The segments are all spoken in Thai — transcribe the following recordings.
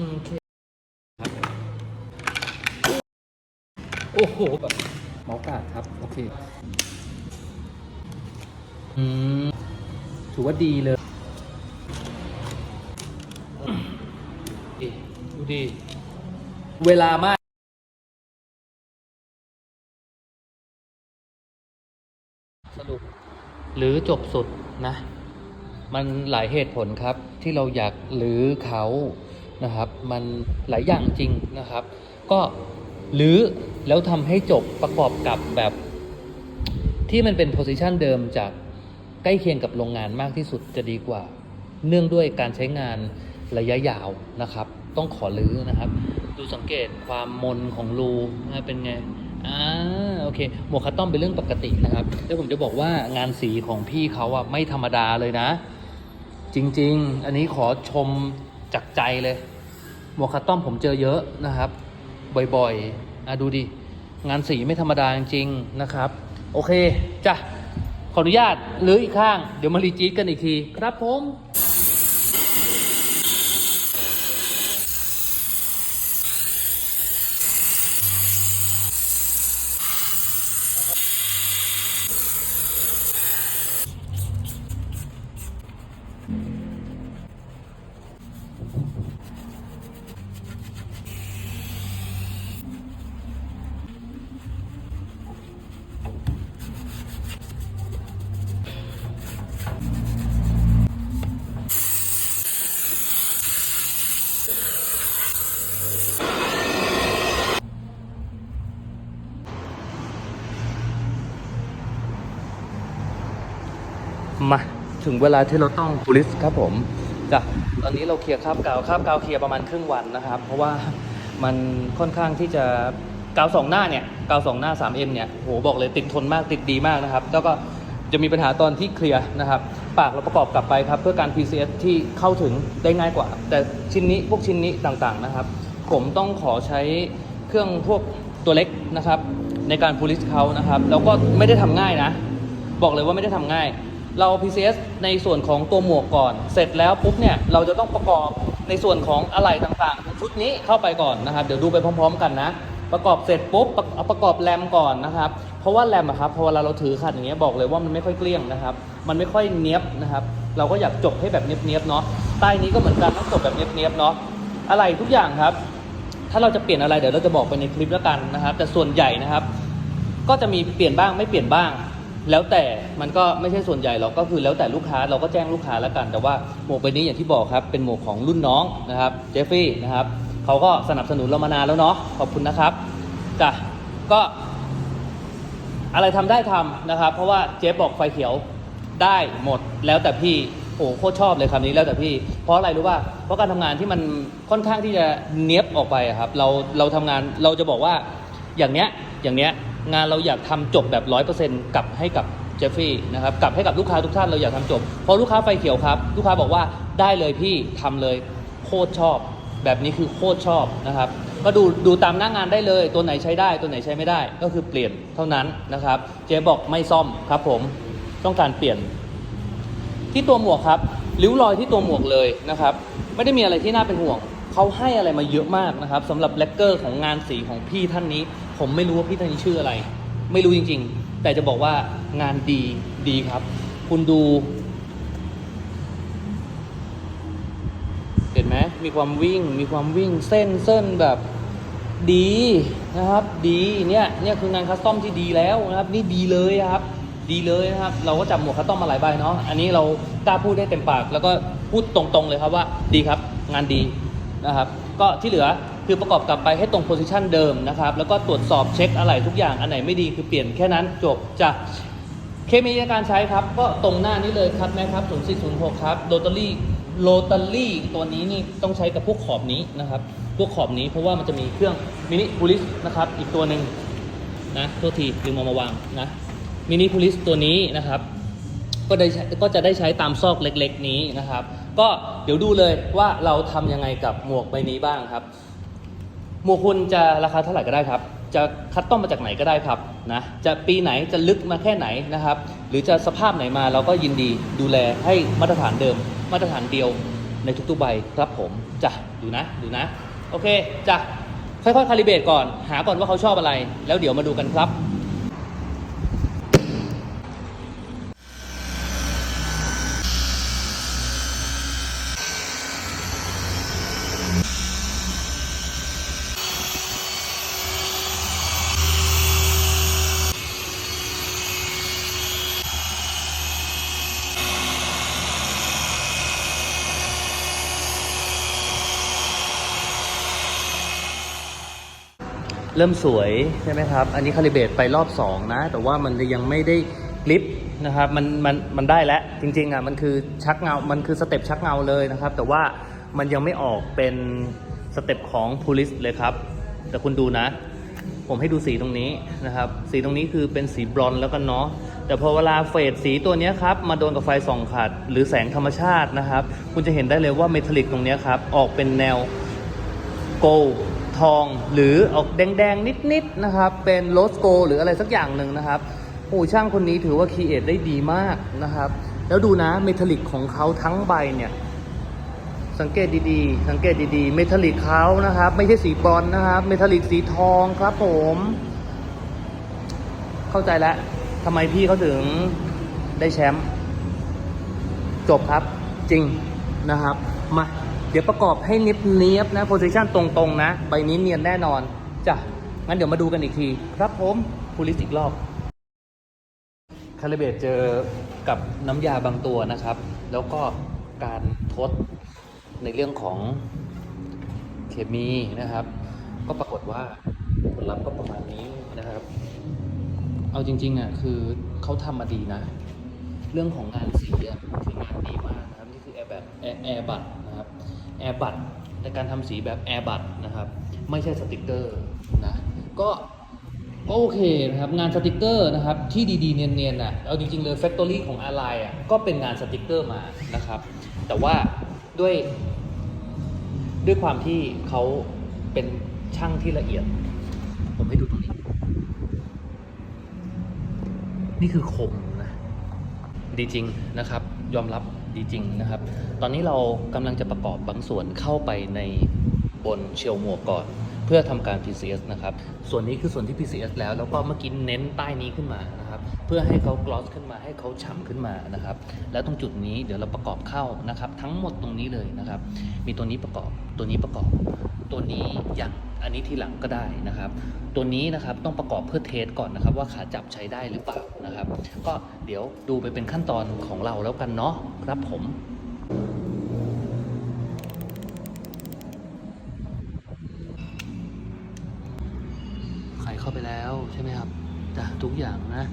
อืมโอเคครับโอ้โหแบบเมาส์กาดครับ โอเค อืม ถือว่าดีเลยดีดูดี เวลามากสรุปหรือจบสุดนะ มันหลายเหตุผลครับที่เราอยากหรือเขา นะครับ มันหลายอย่างจริงนะครับ ก็หรือแล้วทำให้จบประกอบกับแบบที่มันเป็นโพสิชันเดิมจากใกล้เคียงกับโรงงานมากที่สุดจะดีกว่า เนื่องด้วยการใช้งานระยะยาวนะครับ ต้องขอรื้อนะครับ ดูสังเกตความมนของรูนะเป็นไงอ่าโอเคหมวกคัตตอมเป็นเรื่องปกตินะครับแล้วผมจะบอกว่างานสีของพี่เขาอะไม่ธรรมดาเลยนะ จริง ๆ อันนี้ขอชม จากใจเลย หมวกคัตตอมผมเจอเยอะนะครับ บ่อยๆอะดูดิ งานสีไม่ธรรมดาจริงๆนะครับ โอเคจ้ะขออนุญาตหรืออีกข้าง เดี๋ยวมารีจีดกันอีกที ครับผม มาถึงเวลาที่เราต้อง police ครับผมจ้ะตอนนี้เราเคลียร์คราบกาวคราบกาวเคลียร์ประมาณครึ่งวันนะครับ เพราะว่ามันค่อนข้างที่จะกาวสองหน้าเนี่ยกาวสองหน้า 3M เนี่ยโหบอกเลยติดทนมากติดดีมากนะครับ แล้วก็จะมีปัญหาตอนที่เคลียร์นะครับ ปากเราประกอบกลับไปครับ เพื่อการ PCS ที่เข้าถึงได้ง่ายกว่า แต่ชิ้นนี้พวกชิ้นนี้ต่างๆนะครับ ผมต้องขอใช้เครื่องพวกตัวเล็กนะครับ ในการ police เขานะครับ แล้วก็ไม่ได้ทำง่ายนะ บอกเลยว่าไม่ได้ทำง่าย เรา PCS ในส่วนของตัวหมวกก่อน เสร็จแล้วปุ๊บเนี่ยเราจะต้องประกอบในส่วนของอะไหล่ต่างๆของชุดนี้เข้าไปก่อนนะครับ เดี๋ยวดูไปพร้อม ๆ กันนะ ประกอบเสร็จปุ๊บประเอาประกอบแรมก่อนนะครับ เพราะว่าแรมอะครับพอเวลาเราถือขัดอย่างเงี้ยบอกเลยว่ามันไม่ค่อยเกลี้ยงนะครับ มันไม่ค่อยเนี้ยบนะครับ เราก็อยากจบให้แบบเนี้ยบๆเนาะใต้นี้ก็เหมือนกันต้องจบแบบเนี้ยบๆเนาะอะไรทุกอย่างครับ ถ้าเราจะเปลี่ยนอะไรเดี๋ยวเราจะบอกไปในคลิปแล้วกันนะครับ แต่ส่วนใหญ่นะครับ ก็จะมีเปลี่ยนบ้างไม่เปลี่ยนบ้าง แล้วแต่มันก็ไม่ใช่ส่วนใหญ่หรอกก็คือแล้วแต่ลูกค้าเราก็แจ้งลูกค้าแล้วกัน แต่ว่าหมวกใบนี้อย่างที่บอกครับเป็นหมวกของรุ่นน้องนะครับเจฟฟี่นะครับเขาก็สนับสนุนเรามานานแล้วเนาะขอบคุณนะครับจ้ะก็อะไรทำได้ทำนะครับ เพราะว่าเจฟบอกไฟเขียวได้หมดแล้วแต่พี่โอ้โหโคตรชอบเลยคำนี้แล้วแต่พี่ เพราะอะไรรู้ป่ะเพราะการทำงานที่มันค่อนข้างที่จะเนี้ยบออกไปครับเราเราทำงานเราจะบอกว่าอย่างเนี้ยอย่างเนี้ย งานเราอยากทำจบแบบร้อยเปอร์เซ็นต์กลับให้กับเจฟฟี่นะครับกลับให้กับลูกค้าทุกท่านเราอยากทำจบพราะลูกค้าไฟเขียวครับ ลูกค้าบอกว่าได้เลยพี่ทำเลยโคตรชอบ แบบนี้คือโคตรชอบนะครับก็ดูดูตามหน้างานได้เลย ตัวไหนใช้ได้ตัวไหนใช้ไม่ได้ ก็คือเปลี่ยนเท่านั้นนะครับเจ๊บอกไม่ซ่อมครับผมต้องการเปลี่ยน ที่ตัวหมวกครับริ้วรอยที่ตัวหมวกเลยนะครับ ไม่ได้มีอะไรที่น่าเป็นห่วงเขาให้อะไรมาเยอะมากนะครับสำหรับแลกเกอร์ของงานสีของพี่ท่านนี้ ผมไม่รู้ว่าพี่ท่านนี้ชื่ออะไร ไม่รู้จริง ๆ แต่จะบอกว่างานดีดีครับ คุณดู เห็นไหมมีความวิ่ง มีความวิ่งเส้นเส้นแบบดีนะครับ ดีเนี่ยเนี่ยคืองานคัสตอมที่ดีแล้วนะครับ นี่ดีเลยครับ ดีเลยนะครับ เราก็จับหมวกคัสตอมมาหลายใบเนาะอันนี้เรากล้าพูดได้เต็มปาก แล้วก็พูดตรงๆเลยครับว่าดีครับ งานดีนะครับ ก็ที่เหลือ คือประกอบกลับไปให้ตรงโพซิชันเดิมนะครับ แล้วก็ตรวจสอบเช็คอะไรทุกอย่างอันไหนไม่ดีคือเปลี่ยนแค่นั้นจบจะเคมีในการใช้ครับ ก็ตรงหน้านี้เลยครับนะครับ0406 ครับโรตารี่โรตารี่ตัวนี้นี่ต้องใช้กับพวกขอบนี้นะครับ พวกขอบนี้เพราะว่ามันจะมีเครื่องมินิพูลิสนะครับ อีกตัวหนึ่งนะโทษทีลืมเอามาวางนะมินิพูลิสตัวนี้นะครับก็ได้ก็จะได้ใช้ตามซอกเล็กๆนี้นะครับ ก็เดี๋ยวดูเลยว่าเราทำยังไงกับหมวกใบนี้บ้างครับ มวกคุณจะราคาเท่าไหร่ก็ได้ครับ จะคัดต้อมมาจากไหนก็ได้ครับนะจะปีไหนจะลึกมาแค่ไหนนะครับ หรือจะสภาพไหนมาเราก็ยินดีดูแลให้มาตรฐานเดิม มาตรฐานเดียวในทุกๆใบครับผมจ้ะดูนะดูนะ โอเคจ้ะค่อยๆคาลิเบตก่อน หาก่อนว่าเขาชอบอะไร แล้วเดี๋ยวมาดูกันครับ เริ่มสวยใช่ไหมครับ อันนี้คาลิเบตไปรอบ 2 นะ แต่ว่ามันยังไม่ได้กลิปนะครับ มันมันมันได้แล้ว จริงๆอะมันคือชักเงา มันคือสเต็ปชักเงาเลยนะครับ แต่ว่ามันยังไม่ออกเป็นสเต็ปของพูลิสเลยครับ แต่คุณดูนะ ผมให้ดูสีตรงนี้นะครับ สีตรงนี้คือเป็นสีบรอนแล้วกันเนาะ แต่พอเวลาเฟดสีตัวนี้ครับ มาโดนกับไฟส่องขัด หรือแสงธรรมชาตินะครับ คุณจะเห็นได้เลยว่าเมทัลลิกตรงนี้ครับ ออกเป็นแนวโกล ทองหรือออกแดงๆ นิดๆนะครับ เป็นโรสโกหรืออะไรสักอย่างหนึ่งนะครับโอ้ช่างคนนี้ถือว่าคีเอทได้ดีมากนะครับ แล้วดูนะเมทัลลิกของเขาทั้งใบเนี่ยสังเกตดีๆ สังเกตดีๆ เมทัลลิกเขานะครับ ไม่ใช่สีบรอนนะครับ เมทัลลิกสีทองครับผม เข้าใจแล้วทำไมพี่เขาถึงได้แชมป์จบครับจริงนะครับ มา เดี๋ยวประกอบให้เนียบเนียบนะโพซิชันตรงๆนะ ใบนี้เนียนแน่นอนจ้ะงั้นเดี๋ยวมาดูกันอีกที ครับผมพูลิสอีกรอบคาลิเบตเจอกับน้ำยาบางตัวนะครับ แล้วก็การทดในเรื่องของเคมีนะครับ ก็ปรากฏว่าผลลัพธ์ก็ประมาณนี้นะครับ เอาจริงๆอะคือเขาทำมาดีนะ เรื่องของงานสีอะคืองานดีมากนะครับ นี่คือแอร์แบบแอร์บัต แอร์บัตในการทำสีแบบแอร์บัตนะครับ ไม่ใช่สติกเกอร์นะก็ก็โอเคนะครับ งานสติกเกอร์นะครับ ที่ดีๆ เนียนๆน่ะเอาจริงๆเลยแฟคทอรี่ของอะไรอะก็เป็นงานสติกเกอร์มานะครับ แต่ว่าด้วยด้วยความที่เขาเป็นช่างที่ละเอียด ผมให้ดูตรงนี้ นี่คือคมนะ ดีจริงนะครับ ยอมรับ ดีจริงนะครับ ตอนนี้เรากำลังจะประกอบบางส่วนเข้าไปในบนเชลหมวกก่อน เพื่อทำการ PCS นะครับ ส่วนนี้คือส่วนที่ PCS แล้ว แล้วก็เมื่อกี้เน้นใต้นี้ขึ้นมานะครับ เพื่อให้เขากลอสขึ้นมาให้เขาฉ่ำขึ้นมานะครับ แล้วตรงจุดนี้เดี๋ยวเราประกอบเข้านะครับ ทั้งหมดตรงนี้เลยนะครับ มีตัวนี้ประกอบตัวนี้ประกอบ ตัวนี้ยัง อันนี้ทีหลังก็ได้นะครับ ตัวนี้นะครับต้องประกอบเพื่อเทสก่อนนะครับ ว่าขาจับใช้ได้หรือเปล่านะครับ ก็เดี๋ยวดูไปเป็นขั้นตอนของเราแล้วกันเนาะครับผมไขเข้าไปแล้วใช่ไหมครับจ้ะทุกอย่างนะ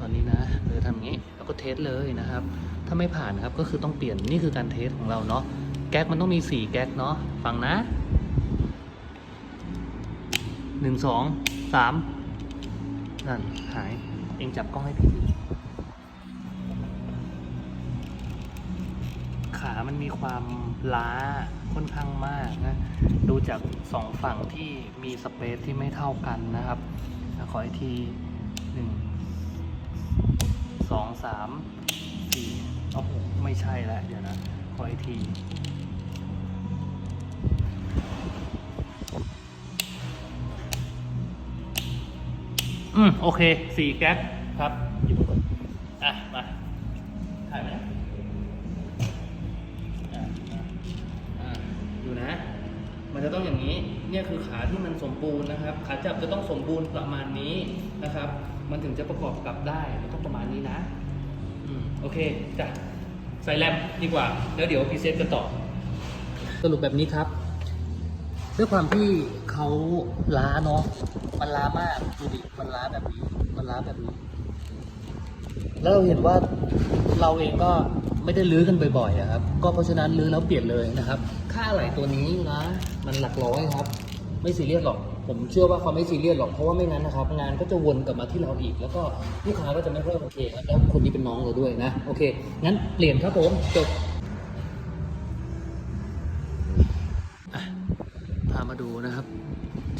ตอนนี้นะเราจะทำอย่างนี้แล้วก็เทสเลยนะครับ ถ้าไม่ผ่านครับก็คือต้องเปลี่ยนนี่คือการเทสของเราเนาะแก๊กมันต้องมี 4 แก๊กเนาะฟังนะ หนึ่งสองสามนั่น หาย เองจับกล้องให้พี่ดิขามันมีความล้าค่อนข้างมากนะ ดูจากสองฝั่งที่มีสเปซที่ไม่เท่ากันนะครับ ขออีกทีหนึ่งสองสามสี่โอ้โหไม่ใช่แล้วเดี๋ยวนะ ขออีกที อืม โอเคสี่แก๊กครับหยิบมาก่อนอะ มาถ่ายไหมอะอะอะดูนะ มันจะต้องอย่างนี้ เนี่ยคือขาที่มันสมบูรณ์นะครับ ขาจับจะต้องสมบูรณ์ประมาณนี้นะครับ มันถึงจะประกอบกลับได้มันต้องประมาณนี้นะ อืม โอเคจ้ะใส่แรมดีกว่า แล้วเดี๋ยวพรีเซตกันต่อ สรุปแบบนี้ครับ ด้วยความที่เขาล้าเนาะมันล้ามากดูดิมันล้าแบบนี้ มันล้าแบบนี้ แล้วเราเห็นว่าเราเองก็ไม่ได้ลื้อกันบ่อยๆอะครับ ก็เพราะฉะนั้นลื้อแล้วเปลี่ยนเลยนะครับ ค่าอะไหลตัวนี้นะ มันหลักร้อยครับ ไม่ซีเรียสหรอก ผมเชื่อว่าเขาไม่ซีเรียสหรอก เพราะว่าไม่งั้นนะครับ งานก็จะวนกลับมาที่เราอีก แล้วก็ลูกค้าก็จะไม่ค่อยโอเคครับแล้วคนนี้เป็นน้องเราด้วยนะ โอเค งั้นเปลี่ยนครับผม จบ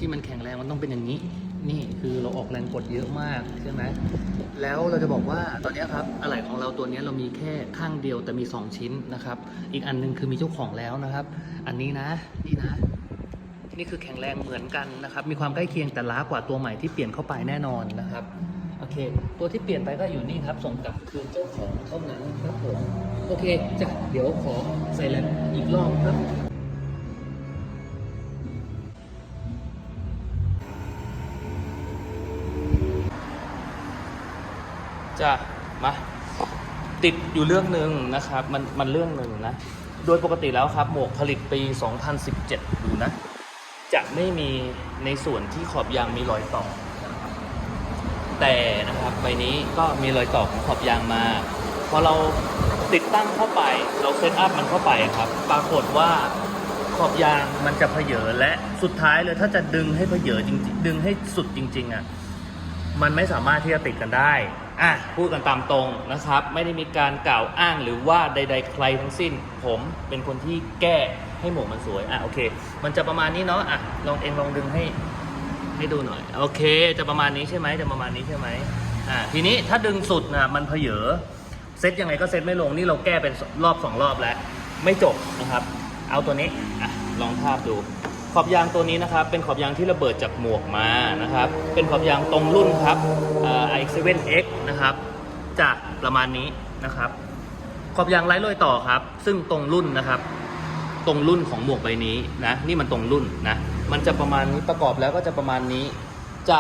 ที่มันแข็งแรงมันต้องเป็นอย่างนี้ นี่คือเราออกแรงกดเยอะมากใช่ไหมแล้วเราจะบอกว่าตอนนี้ครับอะไหล่ของเราตัวนี้เรามีแค่ข้างเดียวแต่มี 2 ชิ้นนะครับ อีกอันหนึงคือมีเจ้าของแล้วนะครับ อันนี้นะนี่นะนี่คือแข็งแรงเหมือนกันนะครับ มีความใกล้เคียงแต่ล้ากว่าตัวใหม่ที่เปลี่ยนเข้าไปแน่นอนนะครับโอเค ตัวที่เปลี่ยนไปก็อยู่นี่ครับ ส่งกลับคืนเจ้าของเท่านั้นครับผมโอเคจ้ะเดี๋ยวขอใส่แลนอีกรอบครับ จะมาติดอยู่เรื่องหนึ่งนะครับมันมันเรื่องหนึ่งนะโดยปกติแล้วครับหมวกผลิตปี 2017 ดูนะ จะไม่มีในส่วนที่ขอบยางมีรอยต่อ แต่นะครับใบนี้ก็มีรอยต่อของขอบยางมาพอเราติดตั้งเข้าไปเราเซตอัพมันเข้าไปครับ ปรากฏว่าขอบยางมันจะเพเยอและสุดท้ายเลยถ้าจะดึงให้เพเยอจริงๆดึงให้สุดจริง ๆอะมันไม่สามารถที่จะติดกันได้ อะพูดกันตามตรงนะครับ ไม่ได้มีการกล่าวอ้างหรือว่าใด ๆ ใครทั้งสิ้น ผมเป็นคนที่แก้ให้หมวกมันสวยอะโอเค มันจะประมาณนี้เนาะอะลองเองลองดึงให้ให้ดูหน่อย โอเค จะประมาณนี้ใช่ไหมจะประมาณนี้ใช่ไหมอ่าทีนี้ถ้าดึงสุดนะมันเพเยอเซตยังไงก็เซตไม่ลงนี่เราแก้เป็นรอบสองรอบแล้ว ไม่จบนะครับ เอาตัวนี้อะลองภาพดู ขอบยางตัวนี้นะครับ เป็นขอบยางที่ระเบิดจากหมวกมานะครับ เป็นขอบยางตรงรุ่นครับเอ่อ i7X นะครับ จะประมาณนี้นะครับ ขอบยางไร้รอยต่อครับ ซึ่งตรงรุ่นนะครับ ตรงรุ่นของหมวกใบนี้นะ นี่มันตรงรุ่นนะ มันจะประมาณนี้ประกอบแล้วก็จะประมาณนี้ จะ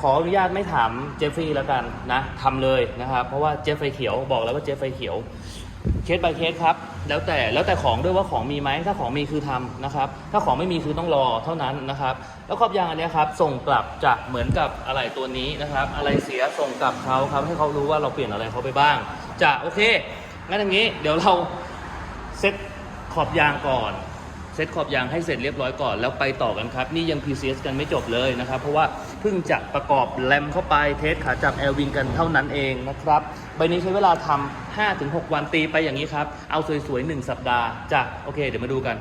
ขออนุญาตไม่ถามเจฟฟรีย์แล้วกันนะทำเลยนะครับ เพราะว่าเจฟไฟเขียวบอกแล้วว่าเจฟไฟเขียว เคส by เคสครับ แล้วแต่แล้วแต่ของด้วยว่าของมีไหมถ้าของมีคือทำนะครับถ้าของไม่มีคือต้องรอเท่านั้นนะครับ แล้วขอบยางอันนี้ครับส่งกลับจะเหมือนกับอะไรตัวนี้นะครับ อะไรเสียส่งกลับเขาครับให้เขารู้ว่าเราเปลี่ยนอะไรเขาไปบ้างจะโอเคงั้นอย่างนี้เดี๋ยวเราเซ็ตขอบยางก่อนเซตขอบยางให้เสร็จเรียบร้อยก่อนแล้วไปต่อกันครับ นี่ยัง PCS กันไม่จบเลยนะครับ เพราะว่า พิ่งจะประกอบแรมเข้าไปเทสขาจับแอลวิงกันเท่านั้นเองนะครับ ใบนี้ใช้เวลาทำ5-6 วันตีไปอย่างนี้ครับ เอาสวยๆ 1 สัปดาห์จ้ะโอเค เดี๋ยวมาดูกัน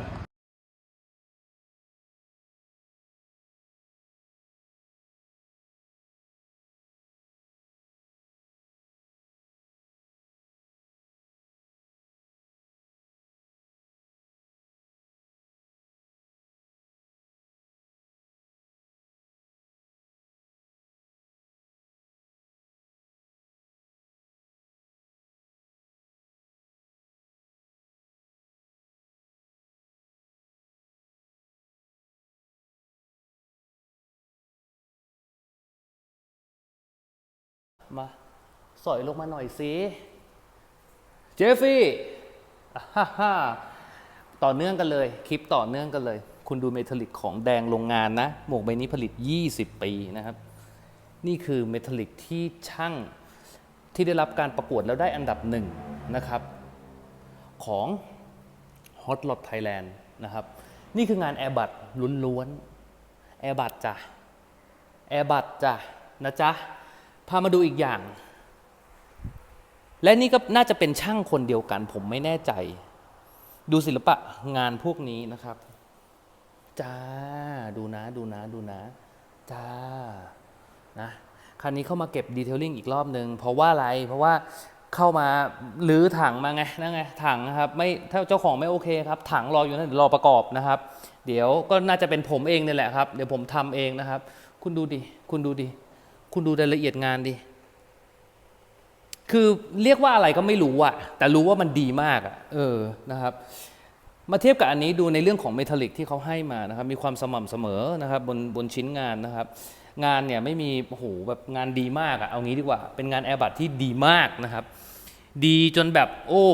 มาสอยลงมาหน่อยสิเจฟฟี่อะฮ่าฮ่าต่อเนื่องกันเลย คลิปต่อเนื่องกันเลย คุณดูเมทัลลิกของแดงโรงงานนะ หมวกใบนี้ผลิต 20 ปีนะครับ นี่คือเมทัลลิกที่ช่างที่ได้รับการประกวดแล้วได้อันดับหนึ่งนะครับ ของ Hot Lot Thailand นะครับ นี่คืองานแอร์บัตล้วนๆแอร์บัตจ้ะแอร์บัตจ้ะนะจ๊ะ พามาดูอีกอย่าง และนี่ก็น่าจะเป็นช่างคนเดียวกัน ผมไม่แน่ใจ ดูศิลปะงานพวกนี้นะครับจ้าดูนะดูนะดูนะจ้านะคันนี้เข้ามาเก็บดีเทลลิ่งอีกรอบหนึ่งเพราะว่าอะไรเพราะว่าเข้ามาลื้อถังมาไงนั่นไงถังนะครับไม่ถ้าเจ้าของไม่โอเคครับ ถังรออยู่นั่นรอประกอบนะครับ เดี๋ยวก็น่าจะเป็นผมเองนี่แหละครับ เดี๋ยวผมทำเองนะครับ คุณดูดิคุณดูดิ คุณดูรายละเอียดงานดิ คือเรียกว่าอะไรก็ไม่รู้อะแต่รู้ว่ามันดีมากอะเออนะครับ มาเทียบกับอันนี้ดูในเรื่องของเมทัลลิกที่เขาให้มานะครับ มีความสม่ำเสมอนะครับบนบนชิ้นงานนะครับ งานเนี่ยไม่มีโอ้โหแบบงานดีมากอะเอางี้ดีกว่า เป็นงานแอร์บัตที่ดีมากนะครับ ดีจนแบบโอ้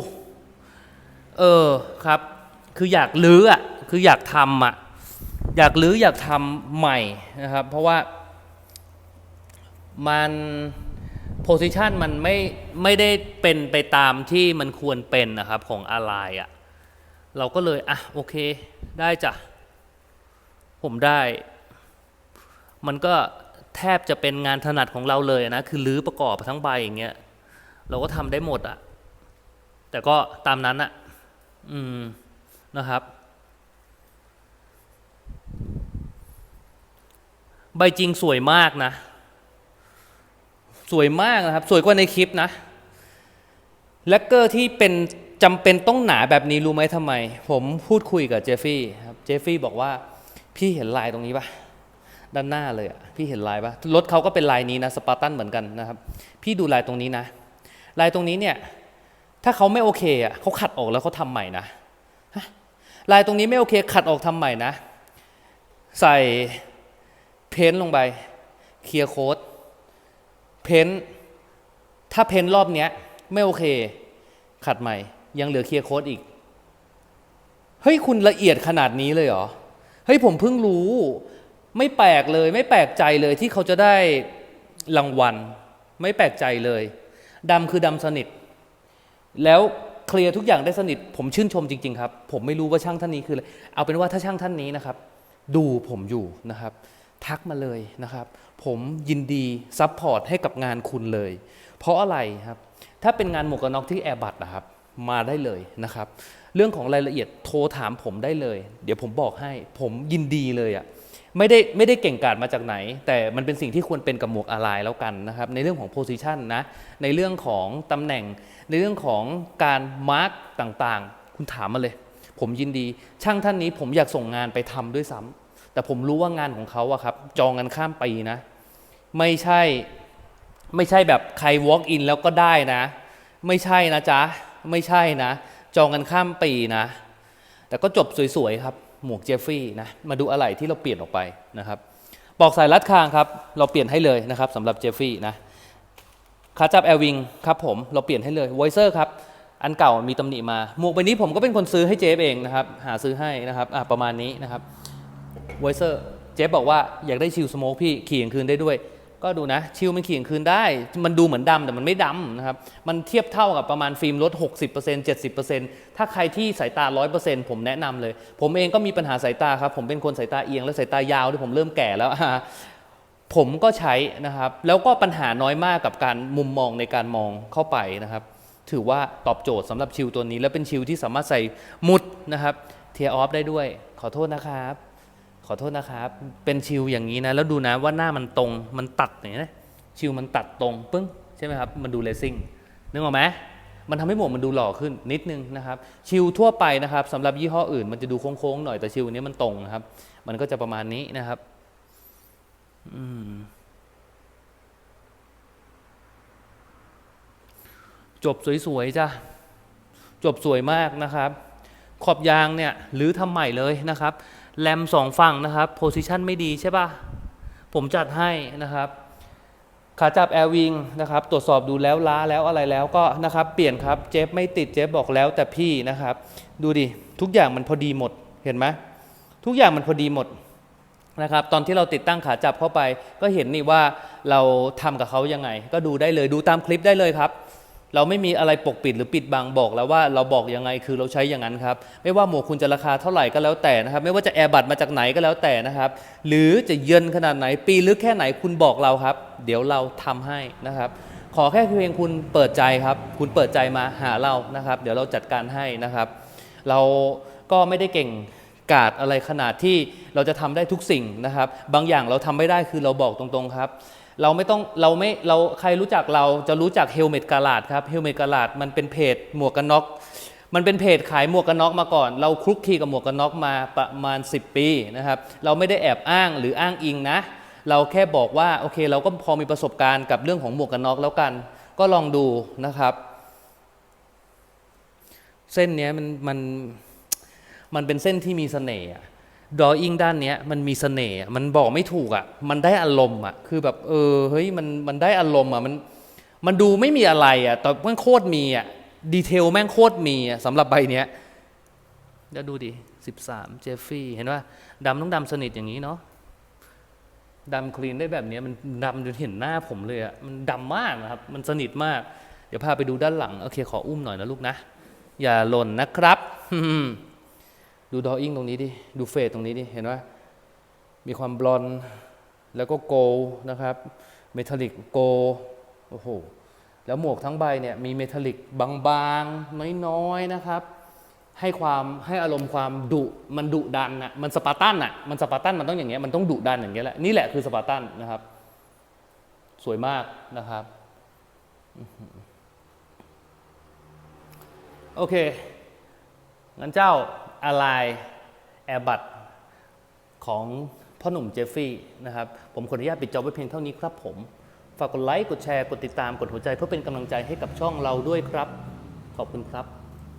เออครับ คืออยากลื้ออะคืออยากทำอะอยากลื้ออยากทำใหม่นะครับ เพราะว่า มันโพซิชันมันไม่ไม่ได้เป็นไปตามที่มันควรเป็นนะครับของอะไรอะ่ะ เราก็เลยอะโอเค ได้จ้ะ ผมได้ มันก็แทบจะเป็นงานถนัดของเราเลยนะ คือรื้อประกอบทั้งใบอย่างเงี้ย เราก็ทำได้หมดอะ่ะ แต่ก็ตามนั้นอะ่ะ อืมนะครับใบใบจริงสวยมากนะ สวยมากนะครับ สวยกว่าในคลิปนะแลกเกอร์ที่เป็นจำเป็นต้องหนาแบบนี้รู้ไหมทำไม ผมพูดคุยกับเจฟฟี่ครับเจฟฟี่บอกว่าพี่เห็นลายตรงนี้ปะด้านหน้าเลยอะพี่เห็นลายปะรถเขาก็เป็นลายนี้นะสปาร์ตันเหมือนกันนะครับ พี่ดูลายตรงนี้นะ ลายตรงนี้เนี่ย ถ้าเขาไม่โอเคอะเขาขัดออกแล้วเขาทำใหม่นะลายตรงนี้ไม่โอเค ขัดออกทำใหม่นะ ใส่เพ้นท์ลงไปเคลียร์โค้ด เพ้นท์ถ้าเพ้นท์รอบเนี้ย ไม่โอเค ขัดใหม่ ยังเหลือเคลียร์โค้ดอีก เฮ้ย คุณละเอียดขนาดนี้เลยเหรอ เฮ้ย ผมเพิ่งรู้ ไม่แปลกเลย ไม่แปลกใจเลยที่เขาจะได้รางวัล ไม่แปลกใจเลยดำคือดำสนิท แล้วเคลียร์ทุกอย่างได้สนิท ผมชื่นชมจริง ๆ ครับ ผมไม่รู้ว่าช่างท่านนี้คืออะไรเอาเป็นว่าถ้าช่างท่านนี้นะครับ ดูผมอยู่นะครับ ทักมาเลยนะครับ ผมยินดีซัพพอร์ตให้กับงานคุณเลย เพราะอะไรครับ ถ้าเป็นงานหมวกกันน็อกที่แอร์บัตนะครับ มาได้เลยนะครับ เรื่องของรายละเอียดโทรถามผมได้เลย เดี๋ยวผมบอกให้ ผมยินดีเลยอะ่ะไม่ได้ไม่ได้เก่งกาจมาจากไหน แต่มันเป็นสิ่งที่ควรเป็นกับหมวกอะไรแล้วกันนะครับ ในเรื่องของโพซิชันนะ ในเรื่องของตำแหน่ง ในเรื่องของการมาร์กต่างๆ คุณถามมาเลย ผมยินดี ช่างท่านนี้ผมอยากส่งงานไปทำด้วยซ้ำ แต่ผมรู้ว่างานของเขาอะครับ จองกันข้ามปีนะ ไม่ใช่ไม่ใช่แบบใคร walk in แล้วก็ได้นะ ไม่ใช่นะจ๊ะ ไม่ใช่นะ จองกันข้ามปีนะ แต่ก็จบสวยๆครับ หมวกเจฟฟี่นะ มาดูอะไรที่เราเปลี่ยนออกไปนะครับปอกสายรัดคางครับ เราเปลี่ยนให้เลยนะครับสำหรับเจฟฟี่นะขาจับแอลวิงครับผมเราเปลี่ยนให้เลยไวเซอร์ครับอันเก่ามีตำหนิมา หมวกใบนี้ผมก็เป็นคนซื้อให้เจฟเองนะครับ หาซื้อให้นะครับประมาณนี้นะครับ ไวเซอร์เจ๊บอกว่าอยากได้ชิลสโมกพี่ขี่กลางคืนได้ด้วย ก็ดูนะ ชิลมันขี่กลางคืนได้ มันดูเหมือนดำแต่มันไม่ดำนะครับ มันเทียบเท่ากับประมาณฟิล์มลด 60% 70%ถ้าใครที่สายตา 100%ผมแนะนำเลย ผมเองก็มีปัญหาสายตาครับ ผมเป็นคนสายตาเอียงและสายตายาวด้วยผมเริ่มแก่แล้วผมก็ใช้นะครับ แล้วก็ปัญหาน้อยมากกับการมุมมองในการมองเข้าไปนะครับ ถือว่าตอบโจทย์สำหรับชิลตัวนี้ และเป็นชิลที่สามารถใส่มุดนะครับเทียออฟได้ด้วย ขอโทษนะครับ ขอโทษนะครับ เป็นชิลอย่างนี้นะ แล้วดูนะว่าหน้ามันตรงมันตัดอย่างนี้นะชิลมันตัดตรงปึ้งใช่ไหมครับ มันดูเลสซิ่งนึกออกไหมมันทำให้หมวกมันดูหล่อขึ้นนิดนึงนะครับ ชิลทั่วไปนะครับสำหรับยี่ห้ออื่น มันจะดูโค้งๆหน่อยแต่ชิลนี้มันตรงนะครับ มันก็จะประมาณนี้นะครับ อืมจบสวยๆจ้ะจบสวยมากนะครับ ขอบยางเนี่ยหรือทำใหม่เลยนะครับแรมสองฝั่งนะครับโพซิชันไม่ดีใช่ปะผมจัดให้นะครับ ขาจับแอร์วิงนะครับ ตรวจสอบดูแล้วล้าแล้วอะไรแล้วก็นะครับ เปลี่ยนครับเจฟไม่ติดเจฟบอกแล้วแต่พี่นะครับ ดูดิทุกอย่างมันพอดีหมดเห็นไหมทุกอย่างมันพอดีหมดนะครับตอนที่เราติดตั้งขาจับเข้าไป ก็เห็นนี่ว่าเราทำกับเขายังไง ก็ดูได้เลยดูตามคลิปได้เลยครับ เราไม่มีอะไรปกปิดหรือปิดบังบอกแล้วว่าเราบอกยังไงคือเราใช้อย่างนั้นครับ ไม่ว่าหมวกคุณจะราคาเท่าไหร่ก็แล้วแต่นะครับ ไม่ว่าจะแอร์บัตมาจากไหนก็แล้วแต่นะครับ หรือจะเยินขนาดไหนปีลึกแค่ไหนคุณบอกเราครับ เดี๋ยวเราทำให้นะครับ ขอแค่เพียงคุณเปิดใจครับ คุณเปิดใจมาหาเรานะครับ เดี๋ยวเราจัดการให้นะครับ เราก็ไม่ได้เก่งกาดอะไรขนาดที่เราจะทำได้ทุกสิ่งนะครับ บางอย่างเราทำไม่ได้คือเราบอกตรงๆครับ เราไม่ต้องเราไม่เราใครรู้จักเราจะรู้จักเฮลเมตกาลาดครับเฮลเมตกาลาดมันเป็นเพจหมวกกันน็อกมันเป็นเพจขายหมวกกันน็อกมาก่อน เราคลุกคลีกับหมวกกันน็อกมาประมาณ 10 ปีนะครับ เราไม่ได้แอบอ้างหรืออ้างอิงนะ เราแค่บอกว่าโอเค เราก็พอมีประสบการณ์กับเรื่องของหมวกกันน็อกแล้วกัน ก็ลองดูนะครับ เส้นนี้มันมันมันเป็นเส้นที่มีเสน่ห์อะ ดออิงด้านเนี้ยมันมีเสน่ห์มันบอกไม่ถูกอะ มันได้อารมณ์อะ คือแบบเออเฮ้ยมันมันได้อารมณ์อะมันมันดูไม่มีอะไรอะแต่แม่งโคตรมีอะดีเทลแม่งโคตรมีอะสำหรับใบเนี้ยเดี๋ยวดูดิสิบสามเจฟฟี่เห็นว่าดำต้องดำสนิทอย่างนี้เนาะดำคลีนได้แบบนี้มันดำจนเห็นหน้าผมเลยอะมันดำมากนะครับ มันสนิทมาก เดี๋ยวพาไปดูด้านหลัง โอเค ขออุ้มหน่อยนะลูกนะ อย่าหล่นนะครับ ดูดออิ่งตรงนี้ดิ ดูเฟดตรงนี้ดิ เห็นว่ามีความบลอนแล้วก็โกลนะครับ เมทัลลิกโกลโอ้โห แล้วหมวกทั้งใบเนี่ยมีเมทัลลิกบางๆ น้อยๆนะครับ ให้ความให้อารมณ์ความดุมันดุดันอะมันสปาร์ตันอะมันสปาร์ตันมันต้องอย่างเงี้ย มันต้องดุดันอย่างเงี้ยแหละ นี่แหละคือสปาร์ตันนะครับ สวยมากนะครับโอเค งั้นเจ้า อะไรแอร์บัตของพ่อหนุ่มเจฟฟี่นะครับ ผมขออนุญาตปิดจอไว้เพียงเท่านี้ครับผม ฝากกดไลค์ กดแชร์ กดติดตาม กดหัวใจเพื่อเป็นกำลังใจให้กับช่องเราด้วยครับ ขอบคุณครับ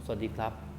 สวัสดีครับ